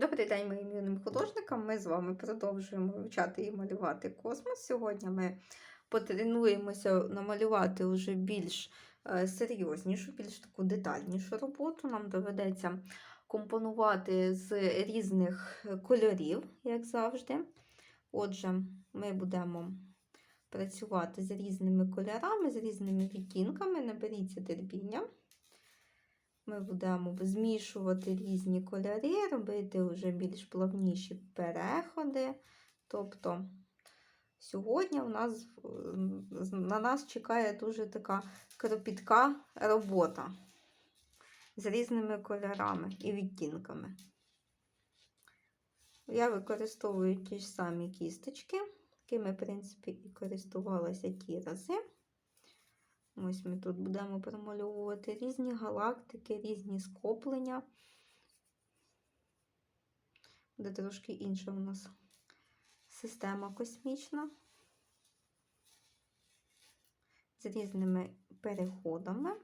Добрий день, моїм юним художникам. Ми з вами продовжуємо вивчати і малювати космос. Сьогодні ми потренуємося намалювати вже більш е, серйознішу, більш таку детальнішу роботу. Нам доведеться компонувати з різних кольорів, як завжди. Отже, ми будемо працювати з різними кольорами, з різними відтінками. Наберіться терпіння. Ми будемо змішувати різні кольори, робити вже більш плавніші переходи. Тобто сьогодні у нас, на нас чекає дуже така кропітка робота з різними кольорами і відтінками. Я використовую ті ж самі кісточки, якими, в принципі, і користувалася ті рази. Ось ми тут будемо промальовувати різні галактики, різні скоплення. Буде трошки інша у нас система космічна. З різними переходами.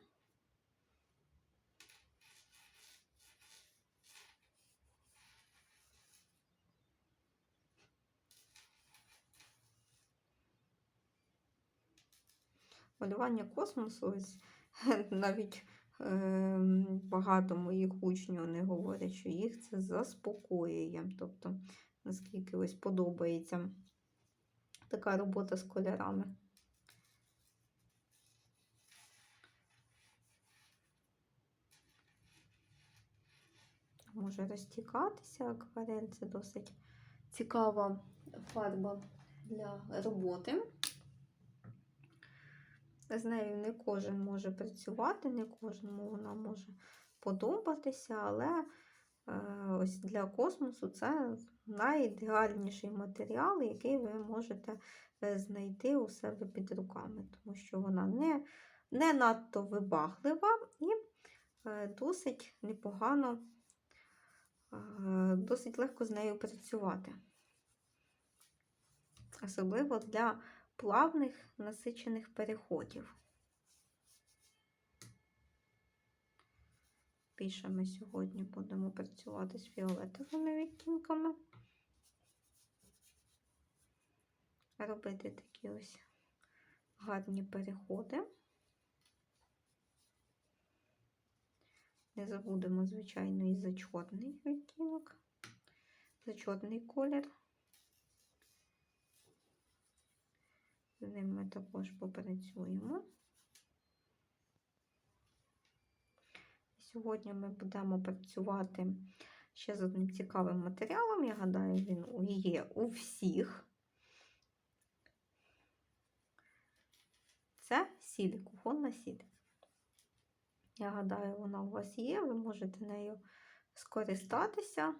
Малювання космосу, ось навіть е, багато моїх учнів вони говорять, що їх це заспокоює. Тобто, наскільки ось подобається така робота з кольорами. Може розтікатися, акварель це досить цікава фарба для роботи. З нею не кожен може працювати, не кожному вона може подобатися, але е, ось для космосу це найідеальніший матеріал, який ви можете е, знайти у себе під руками, тому що вона не, не надто вибаглива і е, досить непогано, досить легко з нею працювати. Особливо для плавних насичених переходів. Більше ми сьогодні будемо працювати з фіолетовими відтінками. Робити такі ось гарні переходи. Не забудемо, звичайно, і за чорний відтінок, за чорний колір. З ним ми також попрацюємо. Сьогодні ми будемо працювати ще з одним цікавим матеріалом. Я гадаю, він є у всіх. Це сіль, кухонна сіль. Я гадаю, вона у вас є, ви можете нею скористатися.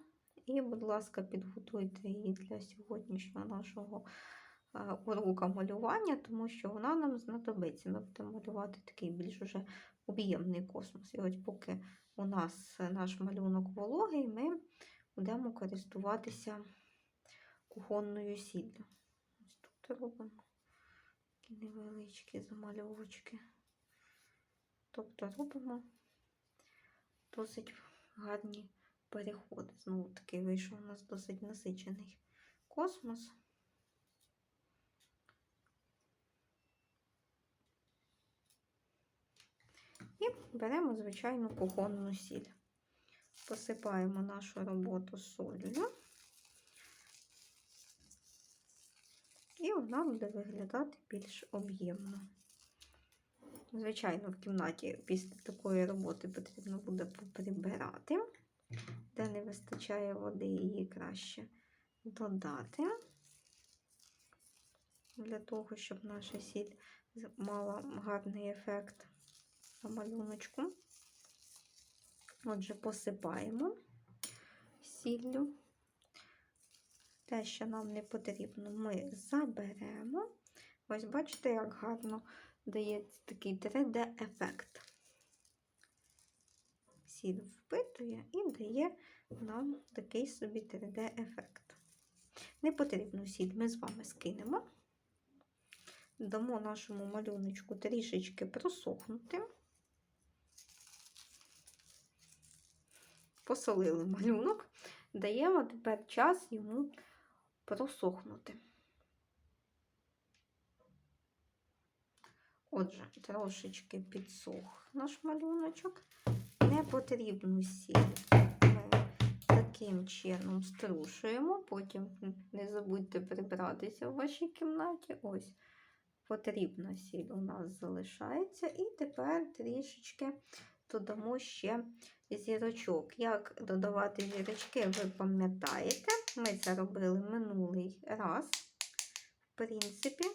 І, будь ласка, підготуйте її для сьогоднішнього нашого урока малювання, тому що вона нам знадобиться. Ми будемо малювати такий більш уже об'ємний космос. І ось поки у нас наш малюнок вологий, ми будемо користуватися кухонною сіллю. Ось тут робимо такі невеличкі замальовочки. Тобто робимо досить гарні переходи. Знову таки вийшов у нас досить насичений космос. І беремо звичайну кухонну сіль. Посипаємо нашу роботу солью. І вона буде виглядати більш об'ємно. Звичайно, в кімнаті після такої роботи потрібно буде поприбирати, де не вистачає води, її краще додати, для того, щоб наша сіль мала гарний ефект малюночку. Отже, посипаємо сіллю. Те, що нам не потрібно, ми заберемо. Ось, бачите, як гарно дається такий 3D-ефект. Сіль впитує і дає нам такий собі 3D-ефект. Не потрібну сіль ми з вами скинемо. Дамо нашому малюночку трішечки просохнути. Посолили малюнок. Даємо тепер час йому просохнути. Отже, трошечки підсох наш малюночок. Не потрібну сіль ми таким чином струшуємо. Потім не забудьте прибратися в вашій кімнаті. Ось потрібна сіль у нас залишається. І тепер трішечки додамо ще зірочок. Як додавати зірочки, ви пам'ятаєте, ми це робили минулий раз. В принципі,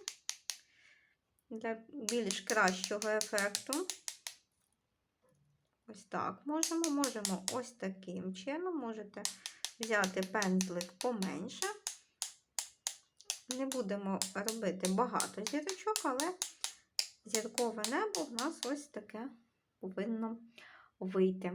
для більш кращого ефекту. Ось так можемо. Можемо ось таким чином. Можете взяти пензлик поменше. Не будемо робити багато зірочок, але зіркове небо в нас ось таке повинно вийти.